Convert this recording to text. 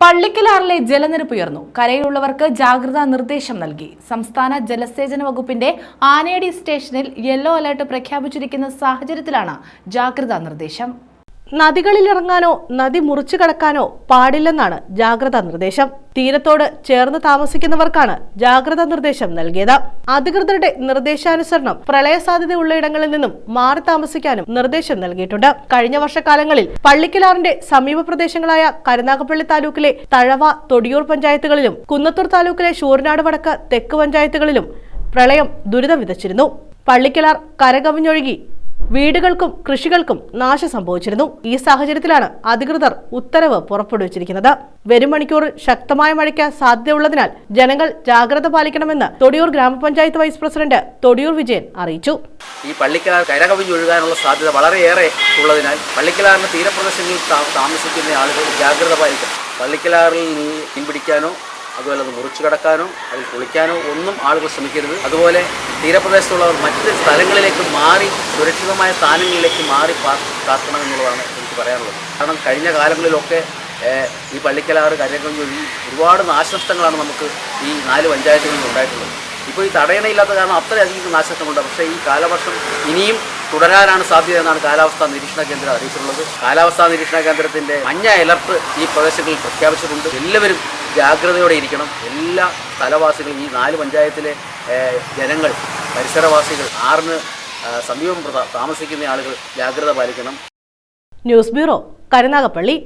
പള്ളിക്കലാറിലെ ജലനിരപ്പ് ഉയർന്നു. കരയിലുള്ളവർക്ക് ജാഗ്രതാ നിർദ്ദേശം നൽകി. സംസ്ഥാന ജലസേചന വകുപ്പിന്റെ ആനയടി സ്റ്റേഷനിൽ യെല്ലോ അലർട്ട് പ്രഖ്യാപിച്ചിരിക്കുന്ന സാഹചര്യത്തിലാണ് ജാഗ്രതാ നിർദ്ദേശം. നദികളിലിറങ്ങാനോ നദി മുറിച്ചു കടക്കാനോ പാടില്ലെന്നാണ് ജാഗ്രതാ നിർദ്ദേശം. തീരത്തോട് ചേർന്ന് താമസിക്കുന്നവർക്കാണ് ജാഗ്രതാ നിർദ്ദേശം നൽകിയത്. അധികൃതരുടെ നിർദ്ദേശാനുസരണം പ്രളയ സാധ്യതയുള്ള ഇടങ്ങളിൽ നിന്നും മാറി താമസിക്കാനും നിർദ്ദേശം നൽകിയിട്ടുണ്ട്. കഴിഞ്ഞ വർഷക്കാലങ്ങളിൽ പള്ളിക്കലാറിന്റെ സമീപ പ്രദേശങ്ങളായ കരുനാഗപ്പള്ളി താലൂക്കിലെ തഴവ തൊടിയൂർ പഞ്ചായത്തുകളിലും കുന്നത്തൂർ താലൂക്കിലെ ശൂരനാട് വടക്ക് തെക്ക് പഞ്ചായത്തുകളിലും പ്രളയം ദുരിതം വിതച്ചിരുന്നു. പള്ളിക്കലാർ കരകവിഞ്ഞൊഴുകി വീടുകൾക്കും കൃഷികൾക്കും നാശം സംഭവിച്ചിരുന്നു. ഈ സാഹചര്യത്തിലാണ് അധികൃതർ ഉത്തരവ് പുറപ്പെടുവിച്ചിരിക്കുന്നത്. വരും മണിക്കൂറിൽ ശക്തമായ മഴയ്ക്ക് സാധ്യതയുള്ളതിനാൽ ജനങ്ങൾ ജാഗ്രത പാലിക്കണമെന്ന് തൊടിയൂർ ഗ്രാമപഞ്ചായത്ത് വൈസ് പ്രസിഡന്റ് തൊടിയൂർ വിജയൻ അറിയിച്ചു. ഈ പള്ളിക്കലാർ കരകവിഞ്ഞൊഴുകാനുള്ള സാധ്യത വളരെയേറെ ഉള്ളതിനാൽ പള്ളിക്കലാറിന് തീരപ്രദേശങ്ങളിൽ താമസിക്കുന്ന ആളുകൾ ജാഗ്രത പാലിക്കണം. പള്ളിക്കലാറിൽ മീൻ പിടിക്കാനോ അതുപോലെ അത് മുറിച്ചു കടക്കാനോ അതിൽ കുളിക്കാനോ ഒന്നും ആളുകൾ ശ്രമിക്കരുത്. അതുപോലെ തീരപ്രദേശത്തുള്ളവർ മറ്റ് സ്ഥലങ്ങളിലേക്ക് മാറി സുരക്ഷിതമായ സ്ഥാനങ്ങളിലേക്ക് മാറി കാക്കണം എന്നുള്ളതാണ് എനിക്ക് പറയാനുള്ളത്. കാരണം കഴിഞ്ഞ കാലങ്ങളിലൊക്കെ ഈ പള്ളിക്കലാറ് കരകവിഞ്ഞൊഴുകി ഒരുപാട് നാശനഷ്ടങ്ങളാണ് നമുക്ക് ഈ നാല് പഞ്ചായത്തുകളിൽ ഉണ്ടായിട്ടുള്ളത്. ഇപ്പോൾ ഈ തടയണയില്ലാത്ത കാരണം അത്രയധികം നാശനഷ്ടമുണ്ട് പക്ഷേ ഈ കാലവർഷം ഇനിയും തുടരാനാണ് സാധ്യത എന്നാണ് കാലാവസ്ഥാ നിരീക്ഷണ കേന്ദ്രം അറിയിച്ചിട്ടുള്ളത്. കാലാവസ്ഥാ നിരീക്ഷണ കേന്ദ്രത്തിന്റെ മഞ്ഞ അലർട്ട് ഈ പ്രദേശങ്ങളിൽ പ്രഖ്യാപിച്ചിട്ടുണ്ട്. എല്ലാവരും ജാഗ്രതയോടെ ഇരിക്കണം. എല്ലാ സ്ഥലവാസികളും ഈ നാല് പഞ്ചായത്തിലെ ജനങ്ങൾ പരിസരവാസികൾ ആറിന് സമീപം താമസിക്കുന്ന ആളുകൾ ജാഗ്രത പാലിക്കണം. News bureau Karunagappally.